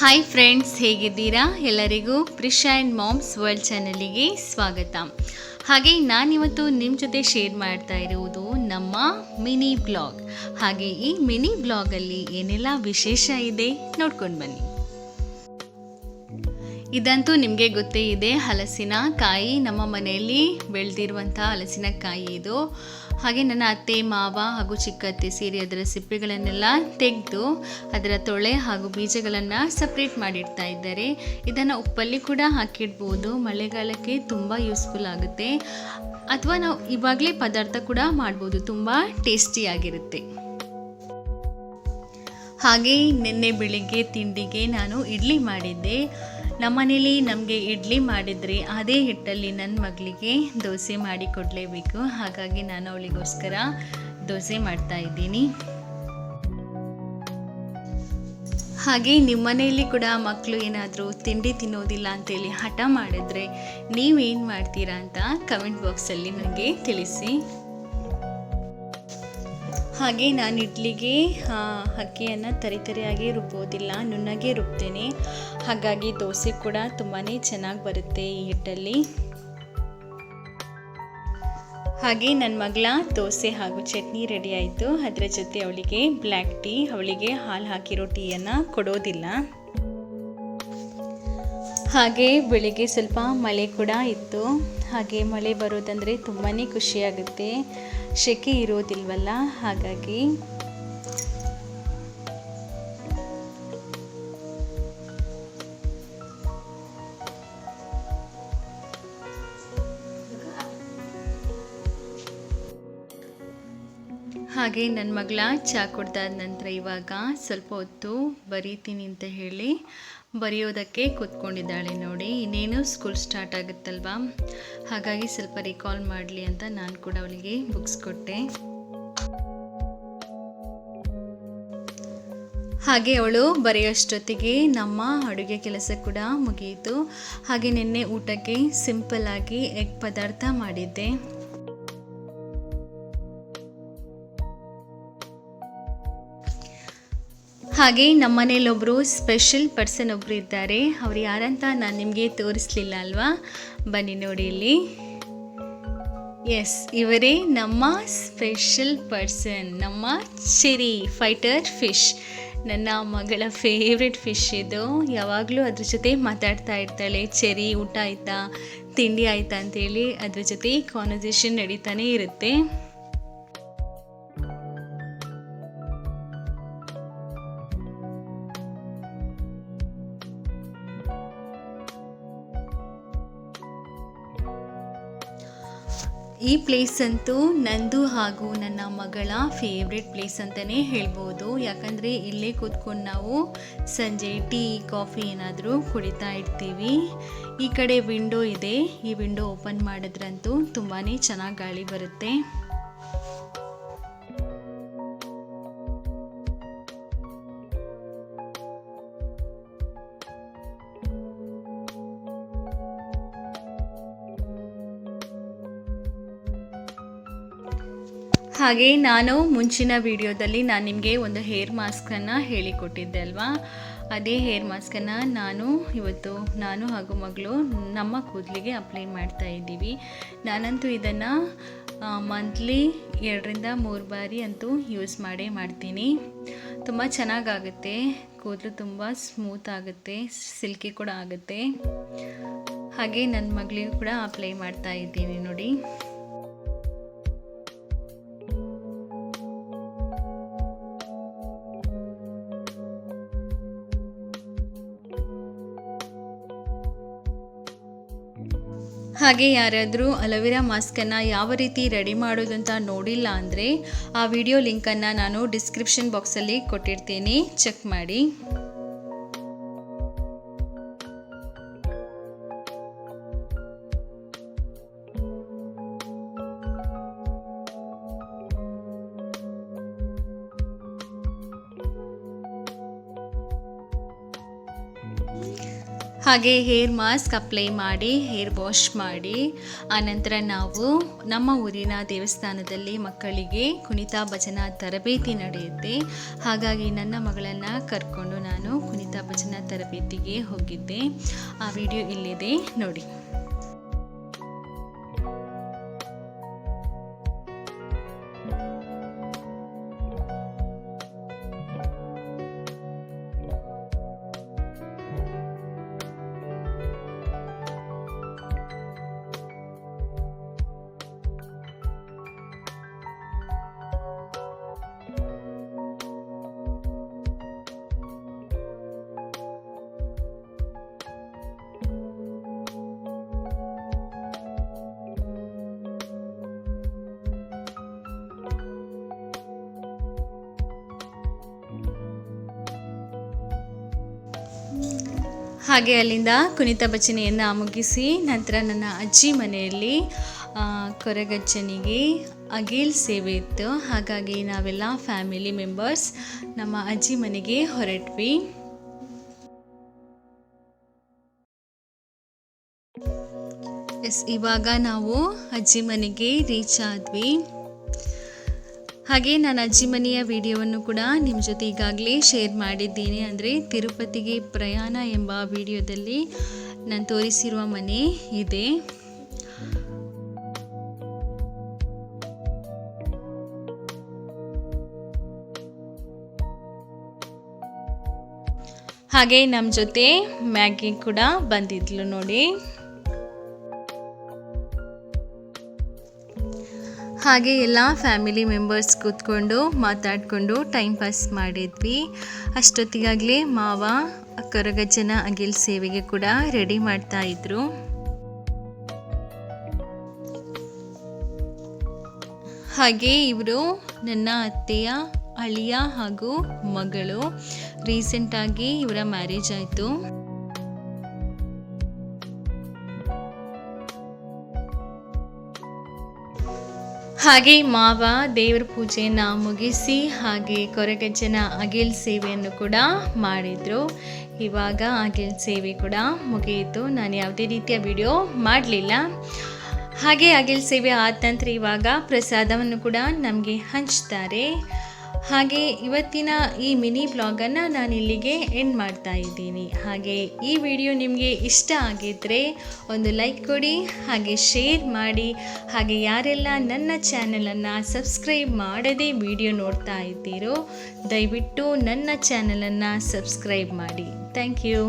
Hi friends ಹೇಗಿದ್ದೀರಾ? ಎಲ್ಲರಿಗೂ Prisha and moms world ಚಾನಲಿಗೆ ಸ್ವಾಗತ. ಹಾಗೆ ನಾನಿವತ್ತು ನಿಮ್ಮ ಜೊತೆ ಶೇರ್ ಮಾಡ್ತಾ ಇರುವುದು ನಮ್ಮ ಮಿನಿ ಬ್ಲಾಗ್ ಹಾಗೆ ಈ ಮಿನಿ ಬ್ಲಾಗಲ್ಲಿ ಏನೆಲ್ಲ ವಿಶೇಷ ಇದೆ ನೋಡ್ಕೊಂಡು ಬನ್ನಿ. ಇದಂತೂ ನಿಮಗೆ ಗೊತ್ತೇ ಇದೆ, ಹಲಸಿನ ಕಾಯಿ ನಮ್ಮ ಮನೆಯಲ್ಲಿ ಬೆಳೆದಿರುವಂಥ ಹಲಸಿನಕಾಯಿ ಇದು. ಹಾಗೆ ನನ್ನ ಅತ್ತೆ, ಮಾವ ಹಾಗೂ ಚಿಕ್ಕತ್ತೆ ಸೇರಿ ಅದರ ಸಿಪ್ಪೆಗಳನ್ನೆಲ್ಲ ತೆಗೆದು ಅದರ ತೊಳೆ ಹಾಗೂ ಬೀಜಗಳನ್ನು ಸಪ್ರೇಟ್ ಮಾಡಿಡ್ತಾ ಇದ್ದಾರೆ. ಇದನ್ನು ಉಪ್ಪಲ್ಲಿ ಕೂಡ ಹಾಕಿಡ್ಬೋದು. ಮಳೆಗಾಲಕ್ಕೆ ತುಂಬ ಯೂಸ್ಫುಲ್ ಆಗುತ್ತೆ. ಅಥವಾ ನಾವು ಇವಾಗಲೇ ಪದಾರ್ಥ ಕೂಡ ಮಾಡ್ಬೋದು. ತುಂಬ ಟೇಸ್ಟಿಯಾಗಿರುತ್ತೆ ಹಾಗೆ ನಿನ್ನೆ ಬೆಳಿಗ್ಗೆ ತಿಂಡಿಗೆ ನಾನು ಇಡ್ಲಿ ಮಾಡಿದ್ದೆ. ನಮ್ಮನೇಲಿ ನಮಗೆ ಇಡ್ಲಿ ಮಾಡಿದರೆ ಅದೇ ಹಿಟ್ಟಲ್ಲಿ ನನ್ನ ಮಗಳಿಗೆ ದೋಸೆ ಮಾಡಿ ಕೊಡಲೇಬೇಕು. ಹಾಗಾಗಿ ನಾನು ಅವಳಿಗೋಸ್ಕರ ದೋಸೆ ಮಾಡ್ತಾ ಇದ್ದೀನಿ. ಹಾಗೆ ನಿಮ್ಮ ಮನೆಯಲ್ಲಿ ಕೂಡ ಮಕ್ಕಳು ಏನಾದರೂ ತಿಂಡಿ ತಿನ್ನೋದಿಲ್ಲ ಅಂತೇಳಿ ಹಠ ಮಾಡಿದ್ರೆ ನೀವೇನು ಮಾಡ್ತೀರಾ ಅಂತ ಕಮೆಂಟ್ ಬಾಕ್ಸಲ್ಲಿ ನನಗೆ ತಿಳಿಸಿ. ಹಾಗೆ ನಾನು ಇಡ್ಲಿಗೆ ಅಕ್ಕಿಯನ್ನು ತರಿತರಿಯಾಗಿ ರುಬ್ಬೋದಿಲ್ಲ, ನುಣ್ಣಗೆ ರುಬ್ತೇನೆ. ಹಾಗಾಗಿ ದೋಸೆ ಕೂಡ ತುಂಬಾ ಚೆನ್ನಾಗಿ ಬರುತ್ತೆ ಈ ಹಿಟ್ಟಲ್ಲಿ. ಹಾಗೆ ನನ್ನ ಮಗಳ ದೋಸೆ ಹಾಗೂ ಚಟ್ನಿ ರೆಡಿ ಆಯಿತು. ಅದರ ಜೊತೆ ಅವಳಿಗೆ ಬ್ಲ್ಯಾಕ್ ಟೀ, ಅವಳಿಗೆ ಹಾಲು ಹಾಕಿರೋ ಟೀಯನ್ನು ಕೊಡೋದಿಲ್ಲ. ಹಾಗೆ ಬೆಳಿಗ್ಗೆ ಸ್ವಲ್ಪ ಮಳೆ ಕೂಡ ಇತ್ತು. ಹಾಗೆ ಮಳೆ ಬರೋದಂದರೆ ತುಂಬಾ ಖುಷಿಯಾಗುತ್ತೆ. ಸೆಕೆ ಇರೋದಿಲ್ವಲ್ಲ? ಹಾಗಾಗಿ ಹಾಗೆ ನನ್ನ ಮಗಳ ಚಹಾ ಕುಡ್ದಾದ ನಂತರ ಇವಾಗ ಸ್ವಲ್ಪ ಹೊತ್ತು ಬರೀತೀನಿ ಅಂತ ಹೇಳಿ ಬರೆಯೋದಕ್ಕೆ ಕೂತ್ಕೊಂಡಿದ್ದಾಳೆ ನೋಡಿ. ಇನ್ನೇನು ಸ್ಕೂಲ್ ಸ್ಟಾರ್ಟ್ ಆಗುತ್ತಲ್ವಾ? ಹಾಗಾಗಿ ಸ್ವಲ್ಪ ರಿಕಾಲ್ ಮಾಡಲಿ ಅಂತ ನಾನು ಕೂಡ ಅವಳಿಗೆ ಬುಕ್ಸ್ ಕೊಟ್ಟೆ. ಹಾಗೆ ಅವಳು ಬರೆಯೋಷ್ಟೊತ್ತಿಗೆ ನಮ್ಮ ಅಡುಗೆ ಕೆಲಸ ಕೂಡ ಮುಗಿಯಿತು. ಹಾಗೆ ನಿನ್ನೆ ಊಟಕ್ಕೆ ಸಿಂಪಲ್ ಆಗಿ ಎಗ್ ಪದಾರ್ಥ ಮಾಡಿದ್ದೆ. ಹಾಗೆ ನಮ್ಮ ಮನೇಲೊಬ್ಬರು ಸ್ಪೆಷಲ್ ಪರ್ಸನ್ ಒಬ್ಬರು ಇದ್ದಾರೆ. ಅವ್ರು ಯಾರಂತ ನಾನು ನಿಮಗೆ ತೋರಿಸ್ಲಿಲ್ಲ ಅಲ್ವಾ? ಬನ್ನಿ ನೋಡಿ ಇಲ್ಲಿ. ಎಸ್ ಇವರೇ ನಮ್ಮ ಸ್ಪೆಷಲ್ ಪರ್ಸನ್ ನಮ್ಮ ಚೆರಿ ಫೈಟರ್ ಫಿಶ್ ನನ್ನ ಮಗಳ ಫೇವ್ರೆಟ್ ಫಿಶ್ ಇದು. ಯಾವಾಗಲೂ ಅದ್ರ ಜೊತೆ ಮಾತಾಡ್ತಾ ಇರ್ತಾಳೆ. ಚೆರಿ, ಊಟ ಆಯಿತಾ, ತಿಂಡಿ ಆಯಿತಾ ಅಂತೇಳಿ ಅದ್ರ ಜೊತೆ ಕಾನ್ವರ್ಸೇಷನ್ ನಡೀತಾನೆ ಇರುತ್ತೆ. ಈ ಪ್ಲೇಸ್ ಅಂತೂ ನಂದು ಹಾಗೂ ನನ್ನ ಮಗಳ ಫೇವ್ರೆಟ್ ಪ್ಲೇಸ್ ಅಂತಲೇ ಹೇಳ್ಬೋದು. ಯಾಕಂದರೆ ಇಲ್ಲೇ ಕೂತ್ಕೊಂಡು ನಾವು ಸಂಜೆ ಟೀ, ಕಾಫಿ ಏನಾದರೂ ಕುಡಿತಾ ಇರ್ತೀವಿ. ಈ ಕಡೆ ವಿಂಡೋ ಇದೆ. ಈ ವಿಂಡೋ ಓಪನ್ ಮಾಡಿದ್ರಂತೂ ತುಂಬಾ ಚೆನ್ನಾಗಿ ಗಾಳಿ ಬರುತ್ತೆ. ಹಾಗೆ ನಾನು ಮುಂಚಿನ ವಿಡಿಯೋದಲ್ಲಿ ನಾನು ನಿಮಗೆ ಒಂದು ಹೇರ್ ಮಾಸ್ಕನ್ನು ಹೇಳಿಕೊಟ್ಟಿದ್ದೆ ಅಲ್ವಾ? ಅದೇ ಹೇರ್ ಮಾಸ್ಕನ್ನು ನಾನು ಇವತ್ತು ನಾನು ಹಾಗೂ ಮಗಳು ನಮ್ಮ ಕೂದಲಿಗೆ ಅಪ್ಲೈ ಮಾಡ್ತಾ ಇದ್ದೀವಿ. ನಾನಂತೂ ಇದನ್ನು ಮಂತ್ಲಿ ಎರಡರಿಂದ ಮೂರು ಬಾರಿ ಅಂತೂ ಯೂಸ್ ಮಾಡೇ ಮಾಡ್ತೀನಿ. ತುಂಬ ಚೆನ್ನಾಗಾಗುತ್ತೆ. ಕೂದಲು ತುಂಬ ಸ್ಮೂತ್ ಆಗುತ್ತೆ, ಸಿಲ್ಕಿ ಕೂಡ ಆಗುತ್ತೆ. ಹಾಗೆ ನನ್ನ ಮಗಳಿಗೂ ಕೂಡ ಅಪ್ಲೈ ಮಾಡ್ತಾ ಇದ್ದೀನಿ ನೋಡಿ. ಹಾಗೆ ಯಾರಾದರೂ ಅಲೋವೆರಾ ಮಾಸ್ಕನ್ನು ಯಾವ ರೀತಿ ರೆಡಿ ಮಾಡೋದು ಅಂತ ನೋಡಿಲ್ಲ ಅಂದರೆ ಆ ವಿಡಿಯೋ ಲಿಂಕನ್ನು ನಾನು ಡಿಸ್ಕ್ರಿಪ್ಷನ್ ಬಾಕ್ಸಲ್ಲಿ ಕೊಟ್ಟಿರ್ತೀನಿ. ಚೆಕ್ ಮಾಡಿ. ಹಾಗೆ ಹೇರ್ ಮಾಸ್ಕ್ ಅಪ್ಲೈ ಮಾಡಿ, ಹೇರ್ ವಾಶ್ ಮಾಡಿ, ಆನಂತರ ನಾವು ನಮ್ಮ ಊರಿನ ದೇವಸ್ಥಾನದಲ್ಲಿ ಮಕ್ಕಳಿಗೆ ಕುಣಿತ ಭಜನಾ ತರಬೇತಿ ನಡೆಯುತ್ತೆ. ಹಾಗಾಗಿ ನನ್ನ ಮಗಳನ್ನು ಕರ್ಕೊಂಡು ನಾನು ಕುಣಿತ ಭಜನಾ ತರಬೇತಿಗೆ ಹೋಗಿದ್ದೆ. ಆ ವಿಡಿಯೋ ಇಲ್ಲಿದೆ, ನೋಡಿ. ಹಾಗೆ ಅಲ್ಲಿಂದ ಕುಣಿತ ಭಜನೆಯನ್ನು ಮುಗಿಸಿ ನಂತರ ನನ್ನ ಅಜ್ಜಿ ಮನೆಯಲ್ಲಿ ಕೊರಗಜ್ಜನಿಗೆ ಅಗೇಲ್ ಸೇವೆ ಇತ್ತು. ಹಾಗಾಗಿ ನಾವೆಲ್ಲ ಫ್ಯಾಮಿಲಿ ಮೆಂಬರ್ಸ್ ನಮ್ಮ ಅಜ್ಜಿ ಮನೆಗೆ ಹೊರಟ್ವಿ. ಎಸ್ ಇವಾಗ ನಾವು ಅಜ್ಜಿ ಮನೆಗೆ ರೀಚ್ ಆದ್ವಿ. ಹಾಗೆ ನಾನು ಅಜ್ಜಿ ಮನೆಯ ವಿಡಿಯೋವನ್ನು ಕೂಡ ನಿಮ್ಮ ಜೊತೆ ಈಗಾಗಲೇ ಶೇರ್ ಮಾಡಿದ್ದೀನಿ. ಅಂದರೆ ತಿರುಪತಿಗೆ ಪ್ರಯಾಣ ಎಂಬ ವಿಡಿಯೋದಲ್ಲಿ ನಾನು ತೋರಿಸಿರುವ ಮನೆ ಇದೆ. ಹಾಗೆ ನಮ್ಮ ಜೊತೆ ಮ್ಯಾಗಿ ಕೂಡ ಬಂದಿದ್ಲು ನೋಡಿ. ಹಾಗೆ ಎಲ್ಲ ಫ್ಯಾಮಿಲಿ ಮೆಂಬರ್ಸ್ ಕೂತ್ಕೊಂಡು ಮಾತಾಡಿಕೊಂಡು ಟೈಮ್ ಪಾಸ್ ಮಾಡಿದ್ವಿ. ಅಷ್ಟೊತ್ತಿಗಾಗಲೇ ಮಾವ ಕೊರಗಜ್ಜನ ಅಗಿಲ್ ಸೇವೆಗೆ ಕೂಡ ರೆಡಿ ಮಾಡ್ತಾ ಇದ್ರು. ಹಾಗೆ ಇವರು ನನ್ನ ಅತ್ತೆಯ, ಅಳಿಯ ಹಾಗೂ ಮಗಳು. ರೀಸೆಂಟಾಗಿ ಇವರ ಮ್ಯಾರೇಜ್ ಆಯಿತು. ಹಾಗೆ ಮಾವ ದೇವರ ಪೂಜೆಯನ್ನು ಮುಗಿಸಿ ಹಾಗೆ ಕೊರಗಜ್ಜನ ಅಗಿಲ್ ಸೇವೆಯನ್ನು ಕೂಡ ಮಾಡಿದರು. ಇವಾಗ ಅಗಿಲ್ ಸೇವೆ ಕೂಡ ಮುಗಿಯಿತು. ನಾನು ಯಾವುದೇ ರೀತಿಯ ವಿಡಿಯೋ ಮಾಡಲಿಲ್ಲ. ಹಾಗೆ ಅಗಿಲ್ ಸೇವೆ ಆದ ನಂತರ ಇವಾಗ ಪ್ರಸಾದವನ್ನು ಕೂಡ ನಮಗೆ ಹಂಚ್ತಾರೆ. ಹಾಗೆ ಇವತ್ತಿನ ಈ ಮಿನಿ ಬ್ಲಾಗನ್ನು ನಾನು ಇಲ್ಲಿಗೆ ಎಂಡ್ ಮಾಡ್ತಾ ಇದ್ದೀನಿ. ಹಾಗೆ ಈ ವಿಡಿಯೋ ನಿಮಗೆ ಇಷ್ಟ ಆಗಿದ್ದರೆ ಒಂದು ಲೈಕ್ ಕೊಡಿ, ಹಾಗೆ ಶೇರ್ ಮಾಡಿ, ಹಾಗೆ ಯಾರೆಲ್ಲ ನನ್ನ ಚಾನಲನ್ನು ಸಬ್ಸ್ಕ್ರೈಬ್ ಮಾಡದೇ ವಿಡಿಯೋ ನೋಡ್ತಾ ಇದ್ದೀರೋ, ದಯವಿಟ್ಟು ನನ್ನ ಚಾನಲನ್ನು ಸಬ್ಸ್ಕ್ರೈಬ್ ಮಾಡಿ. Thank you